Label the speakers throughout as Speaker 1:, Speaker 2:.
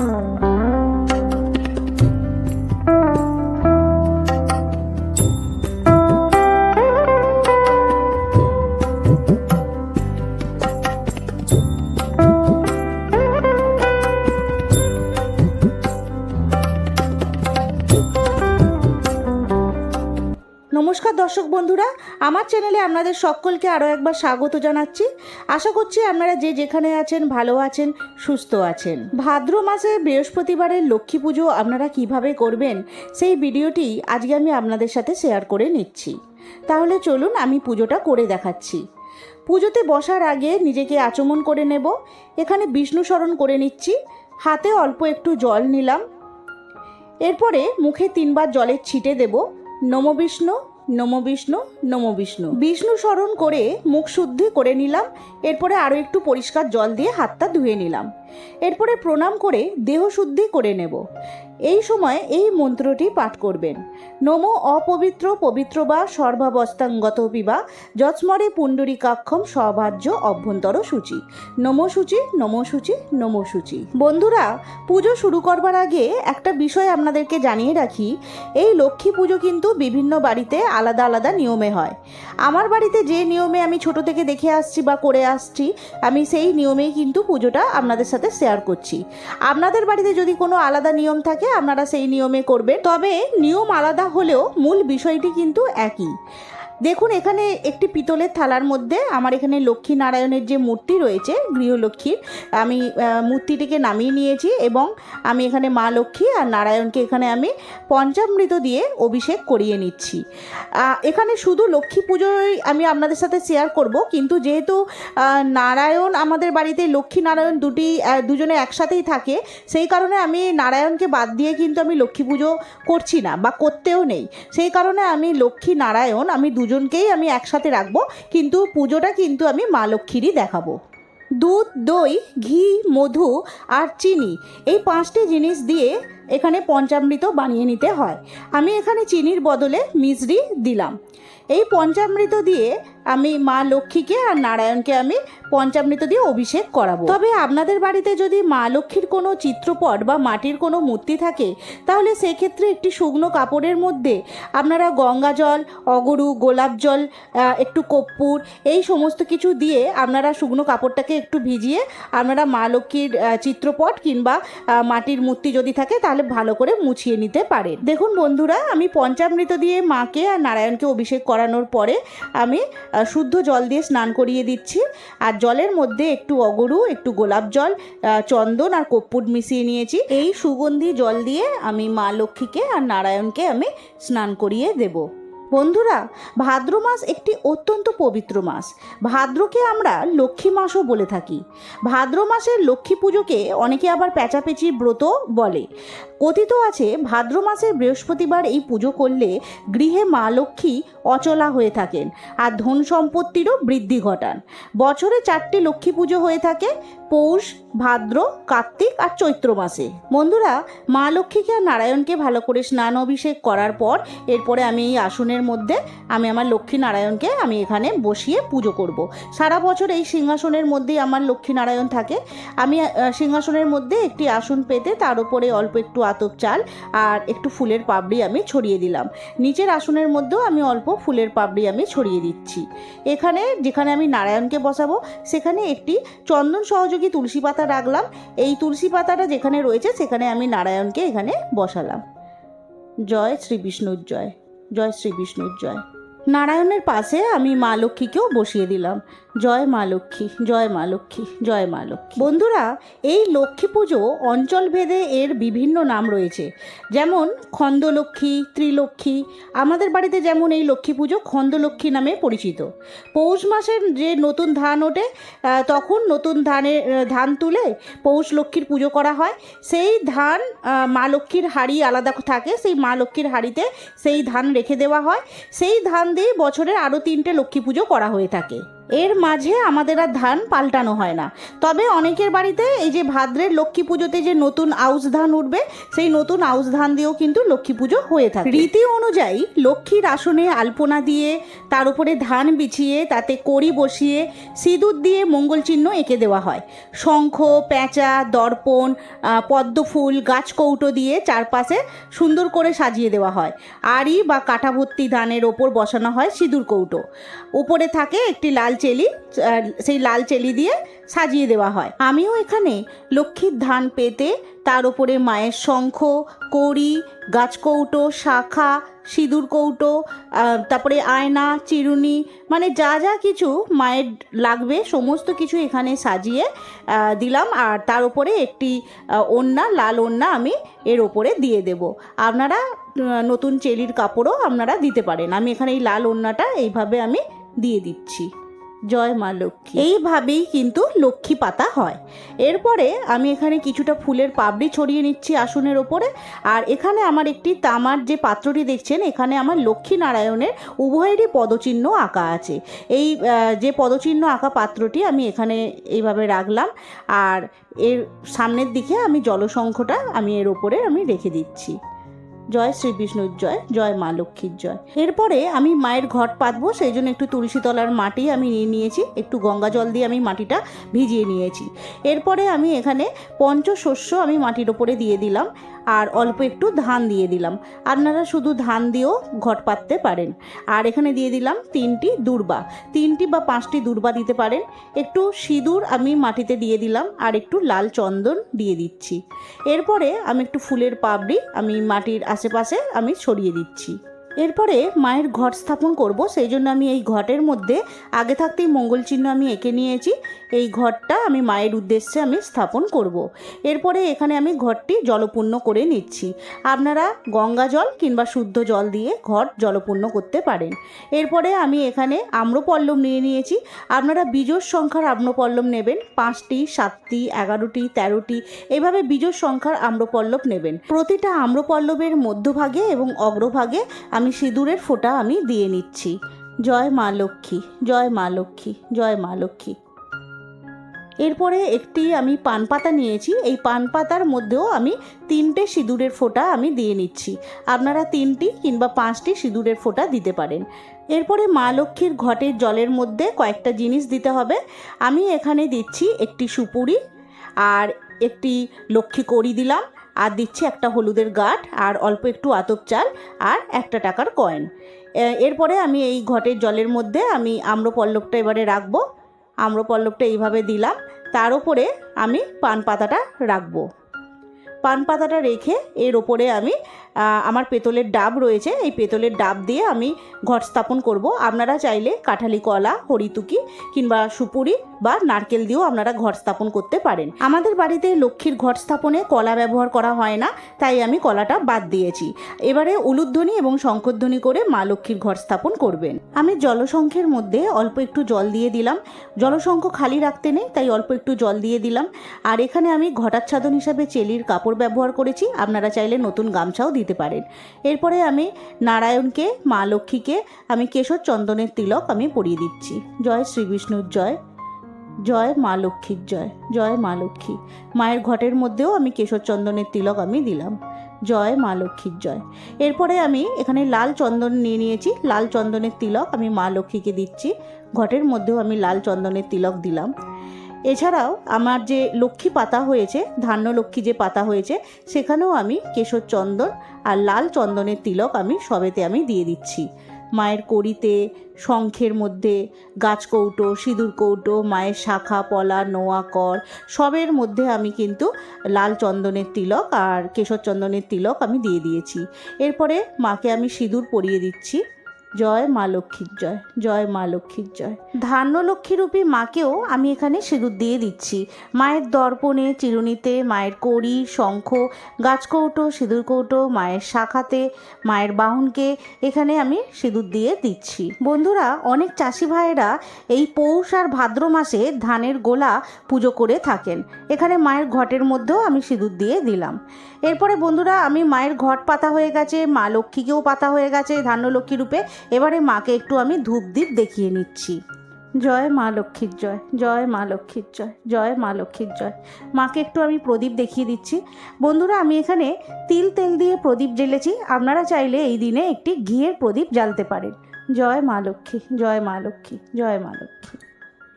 Speaker 1: Mm-hmm. দর্শক বন্ধুরা, আমার চ্যানেলে আপনাদের সকলকে আরও একবার স্বাগত জানাচ্ছি। আশা করছি আপনারা যে যেখানে আছেন, ভালো আছেন, সুস্থ আছেন। ভাদ্র মাসে বৃহস্পতিবারের লক্ষ্মী পুজো আপনারা কীভাবে করবেন, সেই ভিডিওটি আজকে আমি আপনাদের সাথে শেয়ার করে নিচ্ছি। তাহলে চলুন আমি পুজোটা করে দেখাচ্ছি। পুজোতে বসার আগে নিজেকে আচমন করে নেব। এখানে বিষ্ণু স্মরণ করে নিচ্ছি। হাতে অল্প একটু জল নিলাম। এরপরে মুখে তিনবার জলের ছিটে দেব। নম বিষ্ণু। নম বিষ্ণু, নমো বিষ্ণু। বিষ্ণু স্মরণ করে মুখ শুদ্ধি করে নিলাম, এরপরে আরও একটু পরিষ্কার জল দিয়ে হাতটা ধুয়ে নিলাম। এরপরে প্রণাম করে দেহ শুদ্ধি করে নেব। এই সময় এই মন্ত্রটি পাঠ করবেন। নম অপবিত্র পবিত্র বা সর্বাবস্থাঙ্গত পিবা যৎস্মরে পুণ্ডরীকাক্ষম সভাজ্য অভ্যন্তর সূচি। নম সূচি নম সূচি নম সূচি। বন্ধুরা, পুজো শুরু করবার আগে একটা বিষয় আপনাদেরকে জানিয়ে রাখি। এই লক্ষ্মী পুজো কিন্তু বিভিন্ন বাড়িতে আলাদা আলাদা নিয়মে হয়। আমার বাড়িতে যে নিয়মে আমি ছোট থেকে দেখে আসছি বা করে আসছি, আমি সেই নিয়মেই কিন্তু পুজোটা আপনাদের সাথে শেয়ার করছি। আপনাদের বাড়িতে যদি কোনো আলাদা নিয়ম থাকে, আপনারা সেই নিয়মে করবেন। তবে নিয়ম আলাদা হলেও মূল বিষয়টি কিন্তু একই। দেখুন, এখানে একটি পিতলের থালার মধ্যে আমার এখানে লক্ষ্মী নারায়ণের যে মূর্তি রয়েছে, গৃহলক্ষ্মীর, আমি মূর্তিটিকে নামিয়ে নিয়েছি এবং আমি এখানে মা লক্ষ্মী আর নারায়ণকে এখানে আমি পঞ্চামৃত দিয়ে অভিষেক করিয়ে নিচ্ছি। এখানে শুধু লক্ষ্মী পুজোই আমি আপনাদের সাথে শেয়ার করব, কিন্তু যেহেতু নারায়ণ আমাদের বাড়িতে লক্ষ্মী নারায়ণ দুটি দুজনে একসাথেই থাকে, সেই কারণে আমি নারায়ণকে বাদ দিয়ে কিন্তু আমি লক্ষ্মী পুজো করছি না বা করতেও নেই। সেই কারণে আমি লক্ষ্মী নারায়ণ আমি দুজনকেই আমি একসাথে রাখব, কিন্তু পুজোটা কিন্তু আমি মা লক্ষ্মীরই দেখাবো। দুধ, দই, ঘি, মধু আর চিনি, এই পাঁচটি জিনিস দিয়ে এখানে পঞ্চামৃত বানিয়ে নিতে হয়। আমি এখানে চিনির বদলে মিশ্রি দিলাম। এই পঞ্চামৃত দিয়ে আমি মা লক্ষ্মীকে আর নারায়ণকে আমি পঞ্চামৃত দিয়ে অভিষেক করাবো। তবে আপনাদের বাড়িতে যদি মা লক্ষ্মীর কোনো চিত্রপট বা মাটির কোনো মূর্তি থাকে, তাহলে সেক্ষেত্রে একটি শুকনো কাপড়ের মধ্যে আপনারা গঙ্গা জল, অগরু, গোলাপ জল একটু কর্পূর, এই সমস্ত কিছু দিয়ে আপনারা শুকনো কাপড়টাকে একটু ভিজিয়ে আপনারা মা লক্ষ্মীর চিত্রপট কিংবা মাটির মূর্তি যদি থাকে, তাহলে ভালো করে মুছিয়ে নিতে পারেন। দেখুন বন্ধুরা, আমি পঞ্চামৃত দিয়ে মাকে আর নারায়ণকে অভিষেক করানোর পরে আমি শুদ্ধ জল দিয়ে স্নান করিয়ে দিচ্ছি। আর জলের মধ্যে একটু অগরু, একটু গোলাপ জল চন্দন আর কর্পূর মিশিয়ে নিয়েছি। এই সুগন্ধি জল দিয়ে আমি মা লক্ষ্মীকে আর নারায়ণকে আমি স্নান করিয়ে দেবো। বন্ধুরা, ভাদ্র মাস একটি অত্যন্ত পবিত্র মাস। ভাদ্রকে আমরা লক্ষ্মী মাসও বলে থাকি। ভাদ্র মাসের লক্ষ্মী পুজোকে অনেকে আবার প্যাচাপেচির ব্রত বলে। কথিত আছে, ভাদ্র মাসের বৃহস্পতিবার এই পুজো করলে গৃহে মা লক্ষ্মী অচলা হয়ে থাকেন আর ধন সম্পত্তিরও বৃদ্ধি ঘটান। বছরে চারটি লক্ষ্মী পুজো হয়ে থাকে পৌষ, ভাদ্র, কার্তিক আর চৈত্র মাসে। বন্ধুরা, মা লক্ষ্মীকে আর নারায়ণকে ভালো করে স্নান অভিষেক করার পর এরপরে আমি এই আসনের মধ্যে আমি আমার লক্ষ্মী নারায়ণকে আমি এখানে বসিয়ে পুজো করব। সারা বছর এই সিংহাসনের মধ্যেই আমার লক্ষ্মী নারায়ণ থাকে। আমি সিংহাসনের মধ্যে একটি আসন পেতে তার উপরে অল্প একটু আতপ চাল আর একটু ফুলের পাপড়ি আমি ছড়িয়ে দিলাম। নিচের আসনের মধ্যেও আমি অল্প ফুলের পাপড়ি আমি ছড়িয়ে দিচ্ছি। এখানে যেখানে আমি নারায়ণকে বসাবো, সেখানে একটি চন্দন সহযোগী তুলসী পাতা রাখলাম, এই তুলসী পাতাটা যেখানে রয়েছে সেখানে আমি নারায়ণকে এখানে বসালাম। জয় শ্রী বিষ্ণুর জয়। জয় শ্রী বিষ্ণুর জয়। নারায়ণের পাশে আমি মা লক্ষ্মীকেও বসিয়ে দিলাম। জয় মা লক্ষ্মী, জয় মা লক্ষ্মী, জয় মা লক্ষ্মী। বন্ধুরা, এই লক্ষ্মী পুজো অঞ্চলভেদে এর বিভিন্ন নাম রয়েছে। যেমন খন্দলক্ষ্মী, ত্রিলক্ষ্মী, আমাদের বাড়িতে যেমন এই লক্ষ্মী পুজো খন্দলক্ষ্মী নামে পরিচিত। পৌষ মাসের যে নতুন ধান ওঠে তখন নতুন ধানের ধান তুলে পৌষ লক্ষ্মীর পুজো করা হয়। সেই ধান মা লক্ষ্মীর হাড়ি আলাদা থাকে, সেই মা লক্ষ্মীর হাড়িতে সেই ধান রেখে দেওয়া হয়। সেই ধান দিয়ে বছরের আরও তিনটে লক্ষ্মী পুজো করা হয়ে থাকে। এর মাঝে আমাদের আর ধান পাল্টানো হয় না। তবে অনেকের বাড়িতে এই যে ভাদ্রের লক্ষ্মী পুজোতে যে নতুন আউশ ধান উঠবে, সেই নতুন আউশ ধান দিয়েও কিন্তু লক্ষ্মী পুজো হয়ে থাকে। রীতি অনুযায়ী লক্ষ্মীর আসনে আলপনা দিয়ে, তার উপরে ধান বিছিয়ে, তাতে কড়ি বসিয়ে, সিঁদুর দিয়ে মঙ্গল চিহ্ন এঁকে দেওয়া হয়। শঙ্খ, পেঁচা, দর্পণ পদ্মফুল গাছ কৌটো দিয়ে চারপাশে সুন্দর করে সাজিয়ে দেওয়া হয়। আড়ি বা কাঠা ভর্তি ধানের ওপর বসানো হয় সিঁদুর কৌটো। উপরে থাকে একটি লাল চেলি সেই লাল চেলি দিয়ে সাজিয়ে দেওয়া হয়। আমিও এখানে লক্ষ্মীর ধান পেতে তার উপরে মায়ের শঙ্খ, কড়ি, গাছকৌটো, শাখা, সিঁদুর কৌটো তারপরে আয়না, চিরুনি মানে যা যা কিছু মায়ের লাগবে, সমস্ত কিছু এখানে সাজিয়ে দিলাম। আর তার উপরে একটি ওড়না, লাল ওড়না আমি এর ওপরে দিয়ে দেব। আপনারা নতুন চেলির কাপড়ও আপনারা দিতে পারেন। আমি এখানে এই লাল ওড়নাটা এইভাবে আমি দিয়ে দিচ্ছি। জয় মা লক্ষ্মী। এইভাবেই কিন্তু লক্ষ্মী পাতা হয়। এরপরে আমি এখানে কিছুটা ফুলের পাপড়ি ছড়িয়ে নিচ্ছি আসনের ওপরে। আর এখানে আমার একটি তামার যে পাত্রটি দেখছেন, এখানে আমার লক্ষ্মী নারায়ণের উভয়েরই পদচিহ্ন আঁকা আছে। এই যে পদচিহ্ন আঁকা পাত্রটি আমি এখানে এইভাবে রাখলাম। আর এর সামনের দিকে আমি জলসংখ্যটা আমি এর ওপরে আমি রেখে দিচ্ছি। জয় শ্রীবিষ্ণুর জয় জয় মা লক্ষ্মীর জয়। এরপরে আমি মায়ের ঘট পাতবো, সেই জন্য একটু তুলসী তলার মাটি আমি নিয়ে নিয়েছি, একটু গঙ্গা জল দিয়ে আমি মাটিটা ভিজিয়ে নিয়েছি। এরপরে আমি এখানে পঞ্চশস্য আমি মাটির ওপরে দিয়ে দিলাম। আর অল্প একটু ধান দিয়ে দিলাম। আপনারা শুধু ধান দিয়েও ঘট পাততে পারেন। আর এখানে দিয়ে দিলাম তিনটি দূর্বা। তিনটি বা পাঁচটি দূর্বা দিতে পারেন। একটু সিঁদুর আমি মাটিতে দিয়ে দিলাম আর একটু লাল চন্দন দিয়ে দিচ্ছি। এরপরে আমি একটু ফুলের পাবড়ি আমি মাটির আশেপাশে আমি ছড়িয়ে দিচ্ছি। এরপরে মায়ের ঘট স্থাপন করব, সেই জন্য আমি এই ঘটের মধ্যে আগে থাকতেই মঙ্গল চিহ্ন আমি এঁকে নিয়েছি। এই ঘরটা আমি মায়ের উদ্দেশ্যে আমি স্থাপন করব। এরপরে এখানে আমি ঘরটি জলপূর্ণ করে নিচ্ছি। আপনারা গঙ্গা জল কিংবা শুদ্ধ জল দিয়ে ঘর জলপূর্ণ করতে পারেন। এরপরে আমি এখানে আম্রপল্লব নিয়ে নিয়েছি। আপনারা বিজোর সংখ্যার আম্রপল্লব নেবেন, পাঁচটি, সাতটি, এগারোটি, তেরোটি, এভাবে বিজোর সংখ্যার আম্রপল্লব নেবেন। প্রতিটা আম্রপল্লবের মধ্যভাগে এবং অগ্রভাগে আমি সিঁদুরের ফোঁটা আমি দিয়ে নিচ্ছি। জয় মা লক্ষ্মী, জয় মা লক্ষ্মী, জয় মা লক্ষ্মী। এরপরে একটি আমি পান পাতা নিয়েছি। এই পান পাতার মধ্যেও আমি তিনটে সিঁদুরের ফোঁটা আমি দিয়ে নিচ্ছি। আপনারা তিনটি কিংবা পাঁচটি সিঁদুরের ফোঁটা দিতে পারেন। এরপরে মা লক্ষ্মীর ঘটের জলের মধ্যে কয়েকটা জিনিস দিতে হবে। আমি এখানে দিচ্ছি একটি সুপুরি আর একটি লক্ষ্মী কড়ি দিলাম। আর দিচ্ছি একটা হলুদের গাঠ আর অল্প একটু আতপ চাল আর একটা টাকার কয়েন। এরপরে আমি এই ঘটের জলের মধ্যে আমি আম্রপল্লবটা এবারে রাখব। আম্রপল্লবটা এইভাবে দিলাম। তার ওপরে আমি পান পাতাটা রাখব। পান পাতাটা রেখে এর ওপরে আমি আমার পেতলের ডাব রয়েছে, এই পেতলের ডাব দিয়ে আমি ঘট স্থাপন করব। আপনারা চাইলে কাঁঠালি কলা, হরিতুকি কিংবা সুপুরি বা নারকেল দিয়েও আপনারা ঘট স্থাপন করতে পারেন। আমাদের বাড়িতে লক্ষ্মীর ঘট স্থাপনে কলা ব্যবহার করা হয় না, তাই আমি কলাটা বাদ দিয়েছি। এবারে উলুধ্বনি এবং শঙ্করধ্বনি করে মা লক্ষ্মীর ঘট স্থাপন করবেন। আমি জলসংখ্যের মধ্যে অল্প একটু জল দিয়ে দিলাম। জলসংখ্য খালি রাখতে নেই, তাই অল্প একটু জল দিয়ে দিলাম। আর এখানে আমি ঘটাচ্ছাদন হিসাবে চেলির কাপড় ব্যবহার করেছি। আপনারা চাইলে নতুন গামছাও দিতে পারেন। এরপরে আমি নারায়ণকে, মা লক্ষ্মীকে, আমি কেশর চন্দনের তিলক আমি পরিয়ে দিচ্ছি। জয় শ্রীবিষ্ণুর জয় জয় মা লক্ষ্মীর জয় জয় মা লক্ষ্মী। মায়ের ঘটের মধ্যেও আমি কেশর চন্দনের তিলক আমি দিলাম। জয় মা লক্ষ্মীর জয়। এরপরে আমি এখানে লাল চন্দন নিয়ে নিয়েছি। লাল চন্দনের তিলক আমি মা লক্ষ্মীকে দিচ্ছি। ঘটের মধ্যেও আমি লাল চন্দনের তিলক দিলাম। এছাড়াও আমার যে লক্ষ্মী পাতা হয়েছে ধান্য লক্ষ্মী যে পাতা হয়েছে, সেখানেও আমি কেশর চন্দন আর লাল চন্দনের তিলক আমি সবেতে আমি দিয়ে দিচ্ছি। মায়ের কড়িতে, শঙ্খের মধ্যে, গাছ কৌটো, সিঁদুর কৌটো, মায়ের শাখা, পলা, নোয়া, কর, সবের মধ্যে আমি কিন্তু লাল চন্দনের তিলক আর কেশর চন্দনের তিলক আমি দিয়ে দিয়েছি। এরপরে মাকে আমি সিঁদুর পরিয়ে দিচ্ছি। জয় মা লক্ষ্মীর জয় জয় মা লক্ষ্মীর জয়। ধান্য লক্ষ্মীরূপী মাকেও আমি এখানে সিঁদুর দিয়ে দিচ্ছি। মায়ের দর্পণে, চিরুনিতে, মায়ের কড়ি, শঙ্খ, গাছকৌটো সিঁদুর কৌটো মায়ের শাখাতে, মায়ের বাহনকে এখানে আমি সিঁদুর দিয়ে দিচ্ছি। বন্ধুরা, অনেক চাষি ভাইয়েরা এই পৌষ আর ভাদ্র মাসে ধানের গোলা পুজো করে থাকেন। এখানে মায়ের ঘটের মধ্যেও আমি সিঁদুর দিয়ে দিলাম। এরপরে বন্ধুরা, আমি মায়ের ঘট পাতা হয়ে গেছে, মা লক্ষ্মীকেও পাতা হয়ে গেছে, ধান্য লক্ষ্মী রূপে। এবারে মাকে একটু আমি ধূপ দ্বীপ দেখিয়ে নিচ্ছি। জয় মা লক্ষ্মীর জয় জয় মা লক্ষ্মীর জয় জয় মা লক্ষ্মীর জয়। মাকে একটু আমি প্রদীপ দেখিয়ে দিচ্ছি। বন্ধুরা, আমি এখানে তিল তেল দিয়ে প্রদীপ জ্বেলেছি। আপনারা চাইলে এই দিনে একটি ঘিয়ের প্রদীপ জ্বালতে পারেন। জয় মা লক্ষ্মী, জয় মা লক্ষ্মী, জয় মা লক্ষ্মী।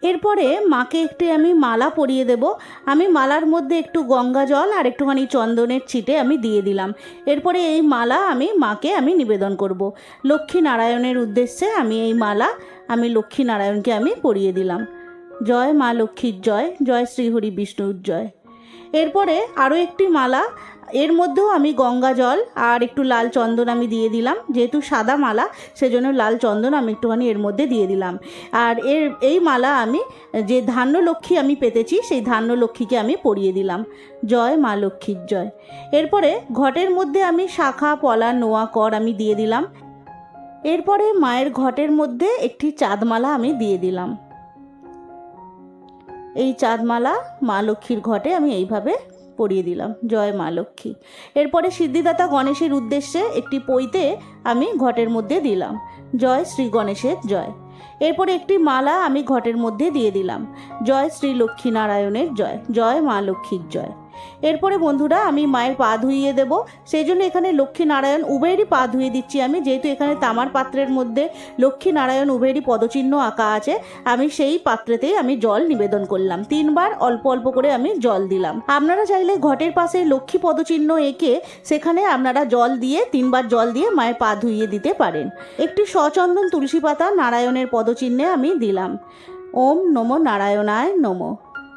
Speaker 1: এরপরে মাকে একটি আমি মালা পরিয়ে দেব। আমি মালার মধ্যে একটু গঙ্গা জল আর একটুখানি চন্দনের ছিটে আমি দিয়ে দিলাম। এরপরে এই মালা আমি মাকে আমি নিবেদন করব। লক্ষ্মী নারায়ণের উদ্দেশ্যে আমি এই মালা আমি লক্ষ্মী নারায়ণকে আমি পরিয়ে দিলাম। জয় মা লক্ষ্মীর জয় জয় শ্রীহরি বিষ্ণুর জয়। এরপরে আরও একটি মালা এর মধ্যেও আমি গঙ্গা জল আর একটু লাল চন্দন আমি দিয়ে দিলাম, যেহেতু সাদা মালা, সেজন্য লাল চন্দন আমি একটুখানি এর মধ্যে দিয়ে দিলাম। আর এর, এই মালা আমি, যে ধান্য লক্ষ্মী আমি পেতেছি, সেই ধান্য লক্ষ্মীকে আমি পরিয়ে দিলাম। জয় মা লক্ষ্মীর জয়। এরপরে ঘটের মধ্যে আমি শাখা, পলা, নোয়া, কর আমি দিয়ে দিলাম। এরপরে মায়ের ঘটের মধ্যে একটি চাঁদমালা আমি দিয়ে দিলাম। এই চাঁদমালা মা লক্ষ্মীর ঘটে আমি এইভাবে পরিয়ে দিলাম। জয় মা লক্ষ্মী। এরপরে সিদ্ধিদাতা গণেশের উদ্দেশ্যে একটি পইতে আমি ঘটের মধ্যে দিলাম। জয় শ্রী গণেশের জয়। এরপর একটি মালা আমি ঘটের মধ্যে দিয়ে দিলাম। জয় শ্রী লক্ষ্মী নারায়ণের জয়। জয় মা লক্ষ্মীর জয়। এরপরে বন্ধুরা আমি মায়ের পা ধুইয়ে দেব। সেই জন্য এখানে লক্ষ্মী নারায়ণ উভয়েরই পা ধুয়ে দিচ্ছি আমি। যেহেতু এখানে তামার পাত্রের মধ্যে লক্ষ্মী নারায়ণ উভয়েরই পদচিহ্ন আঁকা আছে, আমি সেই পাত্রেতেই আমি জল নিবেদন করলাম। তিনবার অল্প অল্প করে আমি জল দিলাম। আপনারা চাইলে ঘটের পাশে লক্ষ্মী পদচিহ্ন এঁকে সেখানে আপনারা জল দিয়ে, তিনবার জল দিয়ে মায়ের পা ধুইয়ে দিতে পারেন। একটি সচন্দন তুলসী পাতা নারায়ণের পদচিহ্নে আমি দিলাম। ওম নমো নারায়ণায় নমো।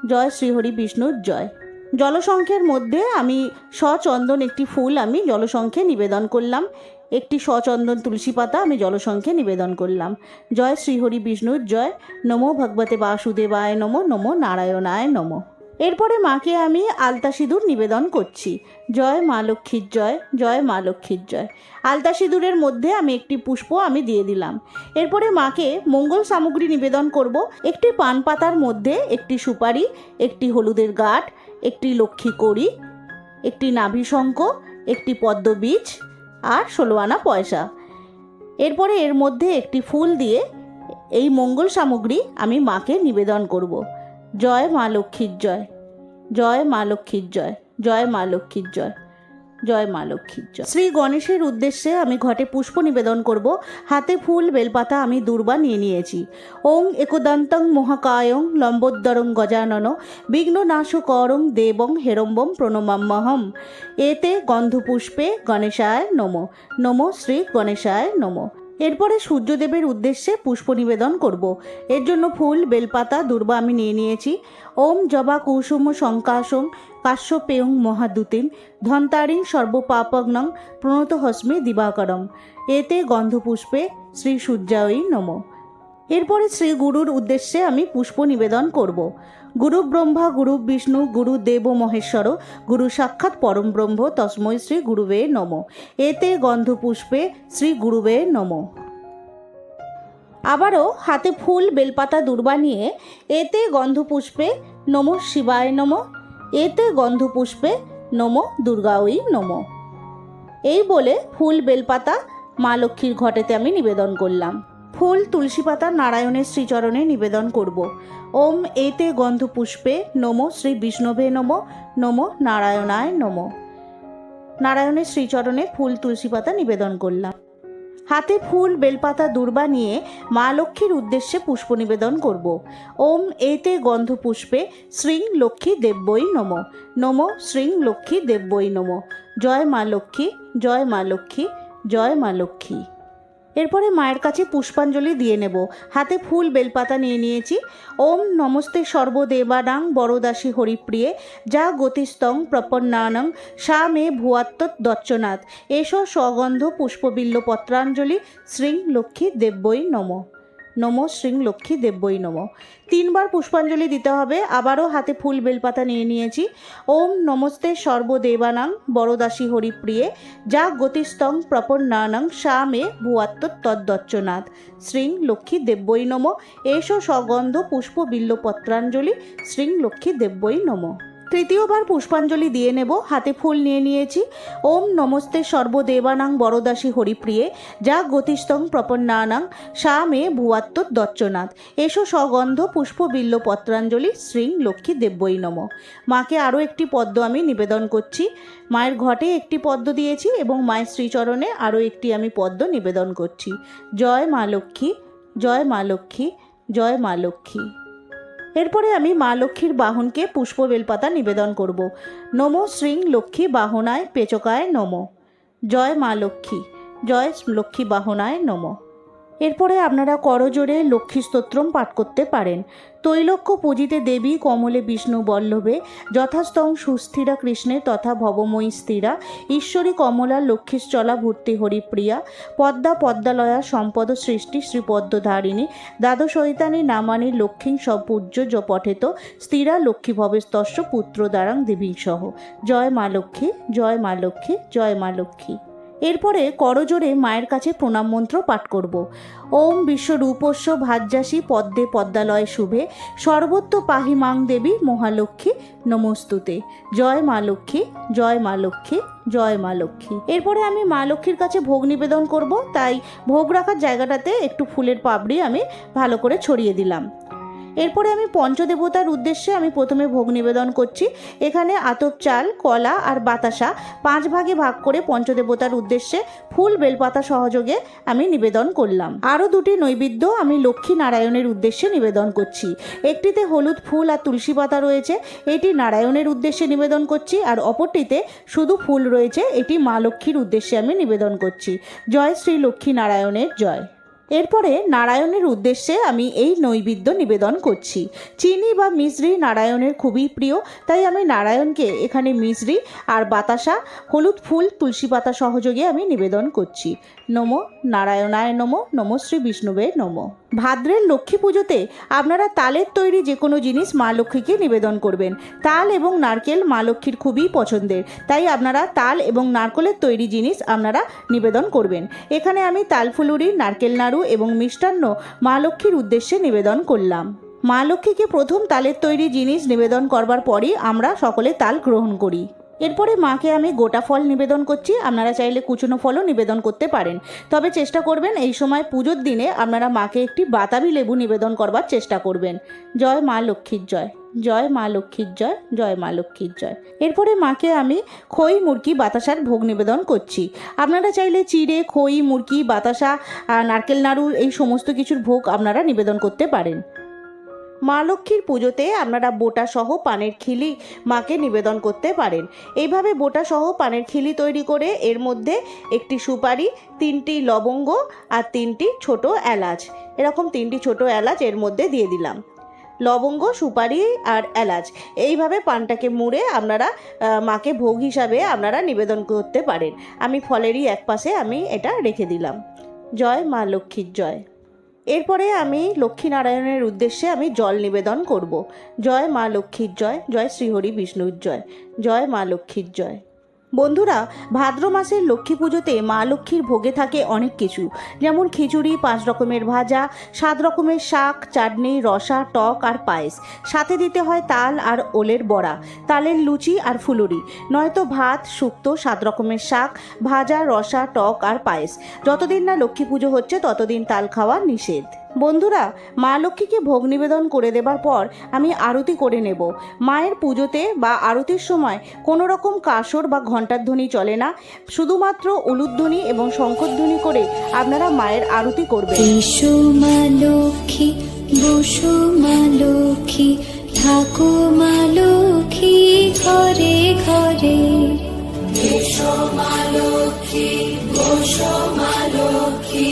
Speaker 1: জয় শ্রীহরি বিষ্ণুর জয়। জলসংখ্যের মধ্যে আমি সচন্দন একটি ফুল আমি জলসংখ্যে নিবেদন করলাম। একটি সচন্দন তুলসী পাতা আমি জলসংখ্যে নিবেদন করলাম। জয় শ্রীহরি বিষ্ণুর জয়। নমো ভগবতে বাসুদেবায় নমো নমো নারায়ণায় নমো। এরপরে মাকে আমি আলতা সিঁদুর নিবেদন করছি। জয় মা লক্ষ্মীর জয় জয় মা লক্ষ্মীর জয়। আলতা সিঁদুরের মধ্যে আমি একটি পুষ্প আমি দিয়ে দিলাম। এরপরে মাকে মঙ্গল সামগ্রী নিবেদন করব। একটি পান পাতার মধ্যে একটি সুপারি, একটি হলুদের গাঁট একটি লক্ষ্মী কড়ি, একটি নাভিশঙ্ক একটি পদ্মবীজ আর ষোলো আনা পয়সা। এরপরে এর মধ্যে একটি ফুল দিয়ে এই মঙ্গল সামগ্রী আমি মাকে নিবেদন করব। জয় মা লক্ষ্মীর জয়। জয় মা লক্ষ্মীর জয়। জয় মা লক্ষ্মীর জয়। জয় মা লক্ষ্মীর জয়। শ্রী গণেশের উদ্দেশ্যে আমি ঘটে পুষ্প নিবেদন করব। হাতে ফুল, বেলপাতা আমি দুর্বা নিয়ে নিয়েছি। ওং একদান্তং মহাকায়ং লম্বোদ্দরং গজানন বিঘ্ন নাশ বিঘ্ননাশকরং দেবং হেরম্বম প্রণমাম্যহম এতে গন্ধপুষ্পে গণেশায় নমো। নমো শ্রী গণেশায় নমো। এরপরে সূর্যদেবের উদ্দেশ্যে পুষ্প নিবেদন করব। এর জন্য ফুল, বেলপাতা, দুর্বা আমি নিয়ে নিয়েছি। ওম জবা কৌসুম শঙ্কাসং কাশ্যপেয়ং মহাদূতিম ধন্তারিং সর্বপাপগ্নং প্রণত হস্মে দিবাকরম। এতে গন্ধপুষ্পে শ্রী সূর্যায়ী নম। এরপরে শ্রী গুরুর উদ্দেশ্যে আমি পুষ্প নিবেদন করব। গুরু ব্রহ্মা গুরু বিষ্ণু গুরু দেব মহেশ্বর গুরু সাক্ষাৎ পরম ব্রহ্ম তস্মৈ শ্রী গুরুবে নম এতে গন্ধপুষ্পে শ্রী গুরুবে নম আবারও হাতে ফুল বেলপাতা দুর্বা নিয়ে এতে গন্ধপুষ্পে নম শিবায় নম এতে গন্ধপুষ্পে নম দুর্গাওই নম এই বলে ফুল বেলপাতা মা লক্ষ্মীর ঘটেতে আমি নিবেদন করলাম ফুল তুলসী পাতা নারায়ণের শ্রীচরণে নিবেদন করব। ওম এতে গন্ধপুষ্পে নম শ্রী বিষ্ণবে নম নম নারায়ণায় নম। নারায়ণের শ্রীচরণে ফুল তুলসী পাতা নিবেদন করলাম। হাতে ফুল, বেলপাতা, দুর্বা নিয়ে মা লক্ষ্মীর উদ্দেশ্যে পুষ্প নিবেদন করব। ওম এতে গন্ধ পুষ্পে শ্রীং লক্ষ্মী দেব্যই নম নম শ্রী লক্ষ্মী দেব্যই নম। জয় মা লক্ষ্মী, জয় মা লক্ষ্মী, জয় মা লক্ষ্মী। এরপরে মায়ের কাছে পুষ্পাঞ্জলি দিয়ে নেব। হাতে ফুল, বেলপাতা নিয়ে নিয়েছি। ওম নমস্তে সর্বদেবানাং বড়দাসী হরিপ্রিয়ে। যা গতিস্তং প্রপন্নানং সা মে ভুয়াত্ম দচ্চনাথ। এসো সগন্ধ পুষ্পবিল্ল পত্রাঞ্জলি শ্রীং লক্ষ্মী দেব্যই নম। নম, শ্রীং লক্ষ্মী দেব্যই নম। তিনবার পুষ্পাঞ্জলি দিতে হবে, আবারও হাতে ফুল বেলপাতা নিয়ে নিয়েছি। ওম নমস্তে সর্বদেবানাং, বরদাসী হরিপ্রিয়ে, যা গতিস্তং প্রপন্নানং সা মে ভুয়াত্ত তদ্দচ্চনাথ। শ্রীং লক্ষ্মী দেব্যই নম। এসো সগন্ধ পুষ্প বিল্ল পত্রাঞ্জলি শ্রীং লক্ষ্মী দেব্যই নম। তৃতীয়বার পুষ্পাঞ্জলি দিয়ে নেব, হাতে ফুল নিয়ে নিয়েছি। ওম নমস্তে সর্বদেবানাং বরদাসী হরিপ্রিয়ে, যা গতিস্তং প্রপন্নানাং সা মে ভুয়াত্ম দচ্চনাথ। এসো সগন্ধ পুষ্পবিল্ল পত্রাঞ্জলি শ্রীং লক্ষ্মী দেব্যই নম। মাকে আরও একটি পদ্ম আমি নিবেদন করছি। মায়ের ঘটে একটি পদ্ম দিয়েছি এবং মায়ের শ্রীচরণে আরও একটি আমি পদ্ম নিবেদন করছি। জয় মা লক্ষ্মী, জয় মা লক্ষ্মী, জয় মা লক্ষ্মী। এরপরে আমি মা লক্ষ্মীর বাহনকে পুষ্প বেলপাতা নিবেদন করব। নমো শ্রীং লক্ষ্মী বাহনায় পেচকায় নমো। জয় মা লক্ষ্মী। জয় লক্ষ্মী বাহনায় নমো। এরপরে আপনারা করজোড়ে লক্ষ্মী স্তোত্রম পাঠ করতে পারেন। তৈলক্য পূজিতে দেবী, কমলে বিষ্ণু, বল্লভে, যথাস্তং সুস্থিরা কৃষ্ণে তথা ভবময়ী স্থিরা ঈশ্বরী কমলা লক্ষ্মীশ্চলা ভূর্তি হরিপ্রিয়া, পদ্মা পদ্মালয়া সম্পদ সৃষ্টি শ্রীপদ্মধারিণী দ্বাদশৈতানী নামানি লক্ষ্মী সপূজ্য য পঠেত স্থিরা লক্ষ্মী ভবেস্তস্য পুত্র দ্বারাং দেবীসহ। জয় মা লক্ষ্মী, জয় মা লক্ষ্মী, জয় মা লক্ষ্মী। এরপরে করজোড়ে মায়ের কাছে প্রণাম মন্ত্র পাঠ করব। ওম বিশ্বরূপস্য ভাজ্যাসী পদ্মে পদ্মালয় শুভে, সর্বত্র পাহি মাং দেবী মহালক্ষ্মী নমস্তুতে। জয় মা লক্ষ্মী, জয় মা লক্ষ্মী, জয় মা লক্ষ্মী। এরপরে আমি মা লক্ষ্মীর কাছে ভোগ নিবেদন করব, তাই ভোগ রাখার জায়গাটাতে একটু ফুলের পাপড়ি আমি ভালো করে ছড়িয়ে দিলাম। এরপরে আমি পঞ্চদেবতার উদ্দেশ্যে আমি প্রথমে ভোগ নিবেদন করছি। এখানে আতপ চাল, কলা আর বাতাসা পাঁচ ভাগে ভাগ করে পঞ্চদেবতার উদ্দেশ্যে ফুল বেলপাতা সহযোগে আমি নিবেদন করলাম। আরও দুটি নৈবেদ্য আমি লক্ষ্মী নারায়ণের উদ্দেশ্যে নিবেদন করছি। একটিতে হলুদ ফুল আর তুলসী পাতা রয়েছে, এটি নারায়ণের উদ্দেশ্যে নিবেদন করছি আর অপরটিতে শুধু ফুল রয়েছে, এটি মা লক্ষ্মীর উদ্দেশ্যে আমি নিবেদন করছি। জয় শ্রী লক্ষ্মী নারায়ণের জয়। এরপরে নারায়ণের উদ্দেশ্যে আমি এই নৈবেদ্য নিবেদন করছি। চিনি বা মিশ্রি নারায়ণের খুবই প্রিয়, তাই আমি নারায়ণকে এখানে মিশ্রি আর বাতাসা, হলুদ ফুল, তুলসী পাতা সহযোগে আমি নিবেদন করছি। নম নারায়ণায় নম নম শ্রী বিষ্ণুবে নম। ভাদ্রের লক্ষ্মী পুজোতে আপনারা তালের তৈরি যে কোনো জিনিস মা লক্ষ্মীকে নিবেদন করবেন। তাল এবং নারকেল মা লক্ষ্মীর খুবই পছন্দের। তাই আপনারা তাল এবং নারকেলের তৈরি জিনিস আপনারা নিবেদন করবেন। এখানে আমি তালফুলুরি নারকেল নাড়ু এবং মিষ্টান্ন মা লক্ষ্মীর উদ্দেশ্যে নিবেদন করলাম। মা লক্ষ্মীকে প্রথম তালের তৈরি জিনিস নিবেদন করবার পরই আমরা সকলে তাল গ্রহণ করি। এরপরে মাকে আমি গোটা ফল নিবেদন করছি। আপনারা চাইলে কুচনো ফলও নিবেদন করতে পারেন। তবে চেষ্টা করবেন এই সময় পুজোর দিনে আপনারা মাকে একটি বাতাবি লেবু নিবেদন করবার চেষ্টা করবেন। জয় মা লক্ষ্মীর জয়। জয় মা লক্ষ্মীর জয়। জয় মা লক্ষ্মীর জয়। এরপরে মাকে আমি খই, মুরগি, বাতাসার ভোগ নিবেদন করছি। আপনারা চাইলে চিড়ে, খই, মুরগি, বাতাসা নারকেল, নাড়ু এই সমস্ত কিছুর ভোগ আপনারা নিবেদন করতে পারেন। মা লক্ষ্মীর পুজোতে আপনারা বোটা সহ পানের খিলি মাকে নিবেদন করতে পারেন। এইভাবে বোটা সহ পানের খিলি তৈরি করে এর মধ্যে একটি সুপারি, তিনটি লবঙ্গ আর তিনটি ছোট এলাচ। এরকম তিনটি ছোট এলাচ এর মধ্যে দিয়ে দিলাম। লবঙ্গ, সুপারি আর এলাচ। এইভাবে পানটাকে মুড়ে আপনারা মাকে ভোগ হিসাবে আপনারা নিবেদন করতে পারেন। আমি ফলেরই এক পাশে আমি এটা রেখে দিলাম। জয় মা লক্ষ্মীর জয়। এরপরে আমি লক্ষ্মীনারায়ণের উদ্দেশ্যে আমি জল নিবেদন করব। জয় মা লক্ষ্মীর জয় জয় শ্রীহরি বিষ্ণুর জয় জয় মা লক্ষ্মীর জয়। বন্ধুরা, ভাদ্র মাসের লক্ষ্মী পুজোতে মা লক্ষ্মীর ভোগে থাকে অনেক কিছু। যেমন খিচুড়ি, পাঁচ রকমের ভাজা, সাত রকমের শাক, চাটনি, রসা, টক আর পায়েস। সাথে দিতে হয় তাল আর ওলের বড়া, তালের লুচি আর ফুলুরি। নয়তো ভাত, শুক্তো, সাত রকমের শাক, ভাজা, রসা, টক আর পায়েস। যতদিন না লক্ষ্মী পুজো হচ্ছে, ততদিন তাল খাওয়া নিষেধ। বন্ধুরা মা লক্ষ্মীকে ভোগ নিবেদন করে দেবার পর আমি আরতি করে নেব। মায়ের পুজোতে বা আরতির সময় কোনো রকম কাসর বা ঘণ্টার ধ্বনি চলে না। শুধুমাত্র উলুধ্বনি এবং শঙ্করধ্বনি করে আপনারা মায়ের আরতি করবেন।
Speaker 2: মা লক্ষ্মী বসো মা লক্ষ্মী থাকো মা লক্ষ্মী ঘরে ঘরে। এসো মা লক্ষ্মী বসো মা লক্ষ্মী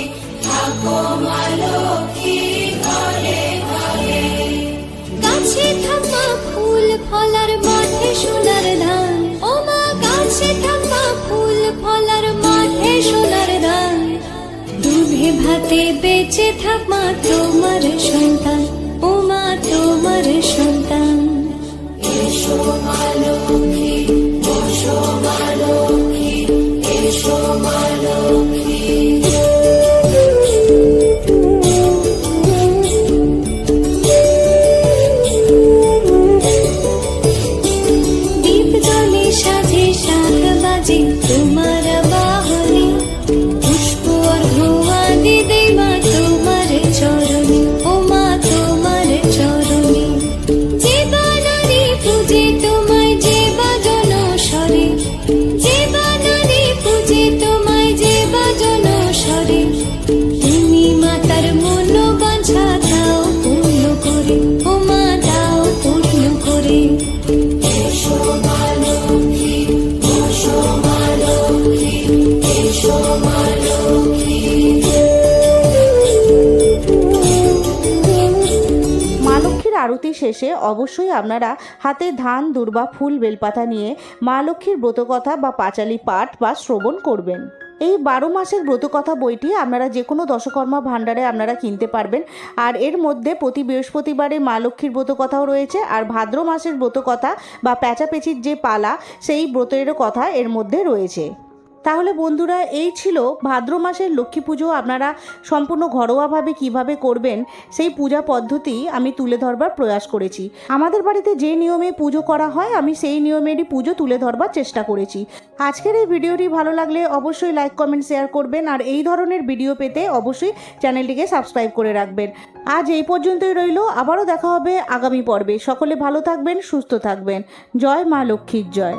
Speaker 2: গাছে থাকা ফুল, ফলার মাঠে সোনার ধান। ও গাছে থাকা ফুল ভাতে বেঁচে থাক তোমার সন্তান। ও মা, তোমার সন্তান। এসো লক্ষ্মী, এসো মা
Speaker 1: শেষে অবশ্যই আপনারা হাতে ধান, দুর্বা, ফুল, বেলপাতা নিয়ে মা লক্ষ্মীর ব্রতকথা বা পাঁচালি পাঠ বা শ্রবণ করবেন। এই বারো মাসের ব্রতকথা বইটি আপনারা যে কোনো দশকর্মা ভাণ্ডারে আপনারা কিনতে পারবেন। আর এর মধ্যে প্রতি বৃহস্পতিবারে মা লক্ষ্মীর ব্রতকথাও রয়েছে। আর ভাদ্র মাসের ব্রতকথা বা প্যাঁচাপেচির যে পালা, সেই ব্রতেরও কথা এর মধ্যে রয়েছে। তাহলে বন্ধুরা, এই ছিল ভাদ্র মাসের লক্ষ্মী পুজো। আপনারা সম্পূর্ণ ঘরোয়াভাবে কীভাবে করবেন, সেই পূজা পদ্ধতি আমি তুলে ধরবার প্রয়াস করেছি। আমাদের বাড়িতে যে নিয়মে পুজো করা হয়, আমি সেই নিয়মেরই পুজো তুলে ধরবার চেষ্টা করেছি। আজকের এই ভিডিওটি ভালো লাগলে অবশ্যই লাইক, কমেন্ট, শেয়ার করবেন, আর এই ধরনের ভিডিও পেতে অবশ্যই চ্যানেলটিকে সাবস্ক্রাইব করে রাখবেন। আজ এই পর্যন্তই রইল, আবারও দেখা হবে আগামী পর্বে। সকলে ভালো থাকবেন, সুস্থ থাকবেন। জয় মা লক্ষ্মীর জয়।